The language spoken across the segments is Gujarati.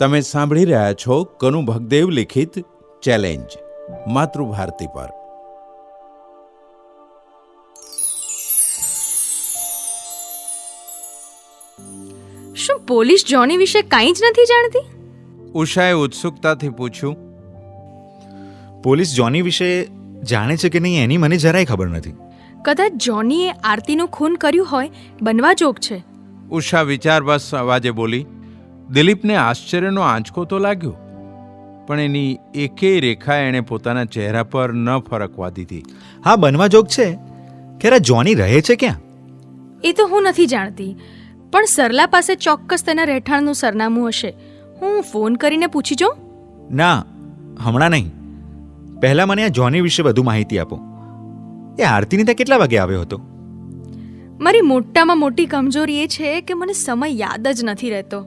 તમે સાંભળી રહ્યા છો કનુ ભગદેવ લિખિત ચેલેન્જ માતૃભારતી પર. શું પોલીસ જોની વિશે કાંઈ જ નથી જાણતી? ઉષાએ ઉત્સુકતાથી પૂછ્યું પોલીસ જોની વિશે જાણે છે કે નહીં એની મને જરાય ખબર નથી. કદાચ જોનીએ આરતીનું ખૂન કર્યું હોય બનવા જોગ છે. ઉષા વિચારવશ અવાજે બોલી દિલીપને આશ્ચર્યનો આંચકો તો લાગ્યો પણ એની એકેય રેખા એણે પોતાના ચહેરા પર ન ફરકવા દીધી. હા બનવા જોગ છે. ખેરા જોની રહે છે ક્યાં? એ તો હું નથી જાણતી પણ સરલા પાસે ચોક્કસ તેના રહેઠાણનું સરનામું હશે. હું ફોન કરીને પૂછી જોઉં? ના હમણાં નહીં. પહેલાં મને આ જોની વિશે વધુ માહિતી આપો. એ આરતીની ત્યાં કેટલા વાગે આવ્યો હતો? મારી મોટામાં મોટી કમજોરી એ છે કે મને સમય યાદ જ નથી રહેતો.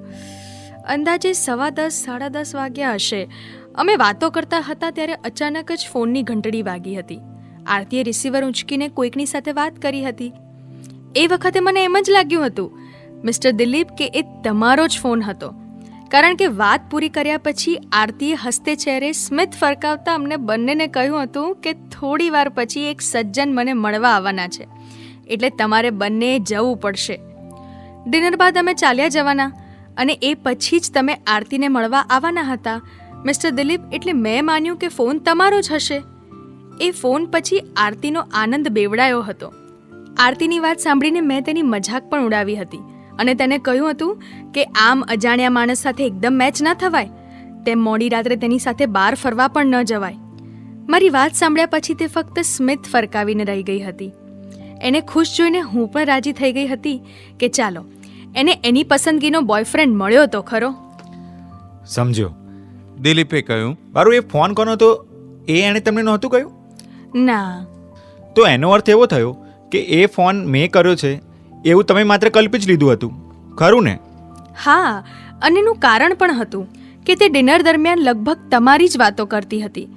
અંદાજે સવા દસ, સાડા દસ વાગ્યા હશે. અમે વાતો કરતા હતા ત્યારે અચાનક જ ફોનની ઘંટડી વાગી હતી. આરતીએ રિસીવર ઉંચકીને કોઈકની સાથે વાત કરી હતી. એ વખતે મને એમ જ લાગ્યું હતું, મિસ્ટર દિલીપ, કે એ તમારો જ ફોન હતો. કારણ કે વાત પૂરી કર્યા પછી આરતીએ હસ્તે ચહેરે સ્મિત ફરકાવતા અમને બંનેને કહ્યું હતું કે થોડી વાર પછી એક સજ્જન મને મળવા આવવાના છે. એટલે તમારે બંને જવું પડશે. ડિનર બાદ અમે ચાલ્યા જવાના. અને એ પછી જ તમે આરતીને મળવા આવવાના હતા. મિસ્ટર દિલીપ, એટલે મેં માન્યું કે ફોન તમારો જ હશે. એ ફોન પછી આરતીનો આનંદ બેવડાયો હતો. આરતીની વાત સાંભળીને મેં તેની મજાક પણ ઉડાવી હતી અને તેને કહ્યું હતું કે આમ અજાણ્યા માણસ સાથે એકદમ મેચ ન થવાય. તેમ મોડી રાત્રે તેની સાથે બહાર ફરવા પણ ન જવાય. મારી વાત સાંભળ્યા પછી તે ફક્ત સ્મિત ફરકાવીને રહી ગઈ હતી. એને ખુશ જોઈને હું પણ રાજી થઈ ગઈ હતી કે ચાલો એને એની પસંદગીનો બોયફ્રેન્ડ મળ્યો તો ખરો? સમજ્યો. દિલીપે કહ્યું મારું એ ફોન કોનો હતો? એ એણે તમને નહોતું કહ્યું? ના. તો એનો અર્થ એવો થયો કે એ ફોન મેં કર્યો છે એવું તમે માત્ર કલ્પી જ લીધું હતું. ખરું ને? હા અને એનું કારણ પણ હતું કે તે ડિનર દરમિયાન લગભગ તમારી જ વાતો કરતી હતી.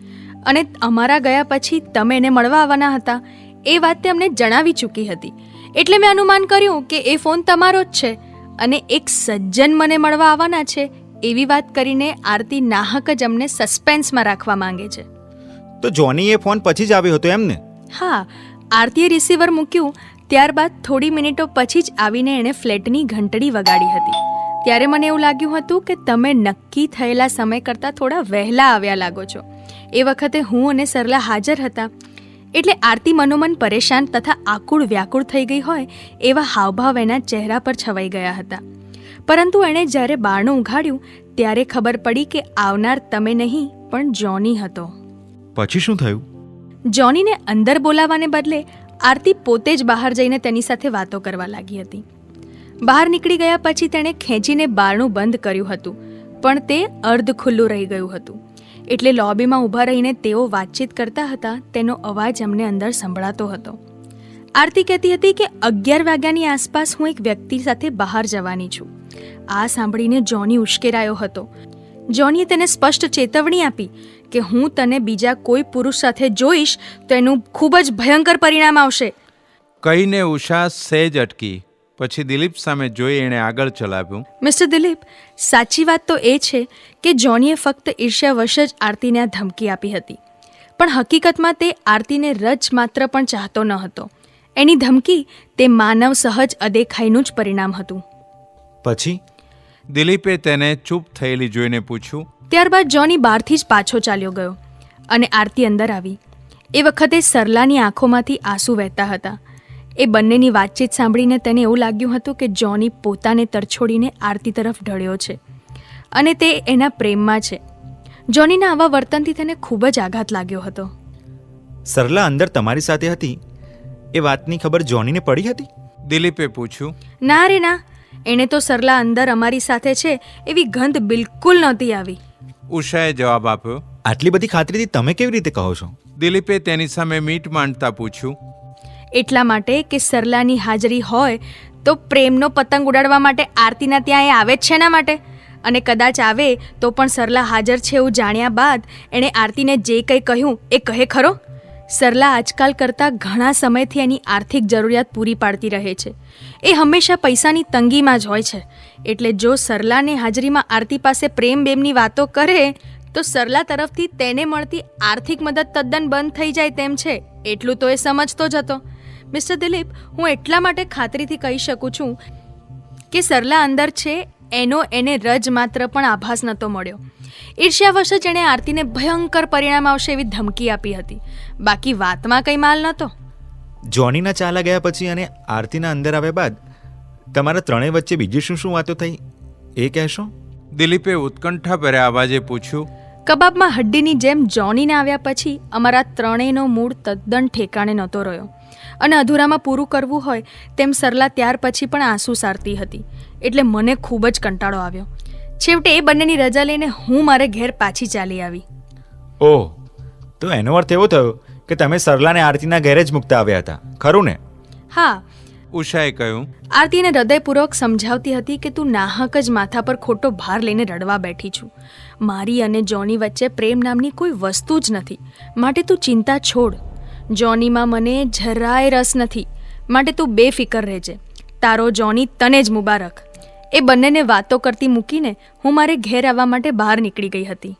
અને અમારા ગયા પછી તમે એને મળવા આવવાના હતા. એ વાત તે અમને જણાવી ચૂકી હતી. એટલે મેં અનુમાન કર્યું કે એ ફોન તમારો જ છે. અને એક સજ્જન મને મળવા આવવાના છે એવી વાત કરીને આરતી નાહક જ અમને સસ્પેન્સમાં રાખવા માંગે છે. તો જોની એ ફોન પછી જ આવ્યો હતો એમને? હા આરતીએ રિસીવર મૂક્યું ત્યારબાદ થોડી મિનિટો પછી જ આવીને એણે ફ્લેટની ઘંટડી વગાડી હતી. ત્યારે મને એવું લાગ્યું હતું કે તમે નક્કી થયેલા સમય કરતાં થોડા વહેલા આવ્યા લાગો છો. એ વખતે હું અને સરલા હાજર હતા. એટલે આરતી મનોમન પરેશાન તથા આકુળ વ્યાકુળ થઈ ગઈ હોય એવા હાવભાવ એના ચહેરા પર છવાઈ ગયા હતા. પરંતુ એણે જ્યારે બારણું ઉઘાડ્યું ત્યારે ખબર પડી કે આવનાર તમે નહીં પણ જોની હતો. પછી શું થયું? જોનીને અંદર બોલાવવાને બદલે આરતી પોતે જ બહાર જઈને તેની સાથે વાતો કરવા લાગી હતી. બહાર નીકળી ગયા પછી તેણે ખેંચીને બારણું બંધ કર્યું હતું પણ તે અર્ધ ખુલ્લું રહી ગયું હતું. એટલે લોબીમાં ઊભા રહીને તેઓ વાતચીત કરતા હતા, તેનો અવાજ અમને અંદર સંભળાતો હતો. આરતી કહેતી હતી કે અગિયાર વાગ્યાની આસપાસ હું એક વ્યક્તિ સાથે બહાર જવાની છું. આ સાંભળીને જોની ઉશ્કેરાયો હતો. જોનીએ તેને સ્પષ્ટ ચેતવણી આપી કે હું તને બીજા કોઈ પુરુષ સાથે જોઈશ તો એનું ખૂબ જ ભયંકર પરિણામ આવશે. કહીને ઉષા સહેજ અટકી. પછી દિલીપ સામે જોઈ એણે આગળ ચલાવ્યું. મિસ્ટર દિલીપ સાચી વાત તો એ છે કે જોનીએ ફક્ત ઈર્ષ્યાવશ જ આરતીને આ ધમકી આપી હતી. પણ હકીકતમાં તે આરતીને રજ માત્ર પણ ચાહતો ન હતો. એની ધમકી તે માનવ સહજ અદેખાઈનું જ પરિણામ હતું. પછી? દિલીપે તેને ચૂપ થયેલી જોઈને પૂછ્યું. ત્યારબાદ જોની બહારથી જ પાછો ચાલ્યો ગયો અને આરતી અંદર આવી. એ વખતે સરલાની આંખોમાંથી આંસુ વહેતા હતા. એ બંનેની વાતચીત સાંભળીને તેને એવું લાગ્યું હતું કે જોની પોતાને તરછોડીને આરતી તરફ ઢળ્યો છે અને તે એના પ્રેમમાં છે. જોનીના આવા વર્તનથી તેને ખૂબ જ આઘાત લાગ્યો હતો. સરલા અંદર તમારી સાથે હતી? એ વાતની ખબર જોનીને પડી હતી? દિલીપે પૂછ્યું. ના રે ના એણે તો સરલા અંદર અમારી સાથે છે એવી ગંધ બિલકુલ નહોતી આવી. ઉષાએ જવાબ આપ્યો. આટલી બધી ખાતરીથી તમે કેવી રીતે કહો છો? દિલીપે તેની સામે મીટ માંડતા પૂછ્યું. એટલા માટે કે સરલાની હાજરી હોય તો પ્રેમનો પતંગ ઉડાડવા માટે આરતીના ત્યાં એ આવે જ છે એના માટે. અને કદાચ આવે તો પણ સરલા હાજર છે એવું જાણ્યા બાદ એણે આરતીને જે કંઈ કહ્યું એ કહે ખરો? સરલા આજકાલ કરતાં ઘણા સમયથી એની આર્થિક જરૂરિયાત પૂરી પાડતી રહે છે. એ હંમેશા પૈસાની તંગીમાં જ હોય છે. એટલે જો સરલાને હાજરીમાં આરતી પાસે પ્રેમ બેમની વાતો કરે, તો સરલા તરફથી તેને મળતી આર્થિક મદદ તદ્દન બંધ થઈ જાય તેમ છે. એટલું તો એ સમજતો જ હતો. મિસ્ટર દિલીપ હું એટલા માટે ખાતરીથી કહી શકું છું કે સરલા અંદર છે એનો એને રજ માત્ર પણ આભાસ નહોતો મળ્યો. ઈર્ષ્યાવશ જ એણે આરતીને ભયંકર પરિણામ આવશે એવી ધમકી આપી હતી. બાકી વાતમાં કંઈ માલ નહોતો. જોનીના ચાલા ગયા પછી અને આરતીના અંદર આવ્યા બાદ તમારા ત્રણેય વચ્ચે બીજી શું શું વાતો થઈ? એ કહેશો? દિલીપે ઉત્કંઠા ભર્યા અવાજે પૂછ્યું. કબાબમાં હડ્ડીની જેમ જોનીને આવ્યા પછી અમારા ત્રણેયનો મૂડ તદ્દન ઠેકાણે નહોતો રહ્યો. અને અધૂરામાં પૂરું કરવું હોય તેમ સરલા ત્યાર પછી પણ આંસુ સારતી હતી. એટલે મને ખૂબ જ કંટાળો આવ્યો. છેવટે એ બંનેની રજા લઈને હું મારે ઘેર પાછી ચાલી આવી. ઓહ તો એનો અર્થ એવો થયો કે તમે સરલાને આરતીના ઘેરે જ મૂકતા આવ્યા હતા ખરું ને? હા. ઉષાએ કહ્યું. આરતીને હૃદયપૂર્વક સમજાવતી હતી કે તું નાહક જ માથા પર ખોટો ભાર લઈને રડવા બેઠી છું. મારી અને જોની વચ્ચે પ્રેમ નામની કોઈ વસ્તુ જ નથી. માટે તું ચિંતા છોડ. જોનીમાં મને જરાય રસ નથી. માટે તું બેફિકર રહેજે. તારો જોની તને જ મુબારક. એ બંનેને વાતો કરતી મૂકીને હું મારે ઘેર આવવા માટે બહાર નીકળી ગઈ હતી.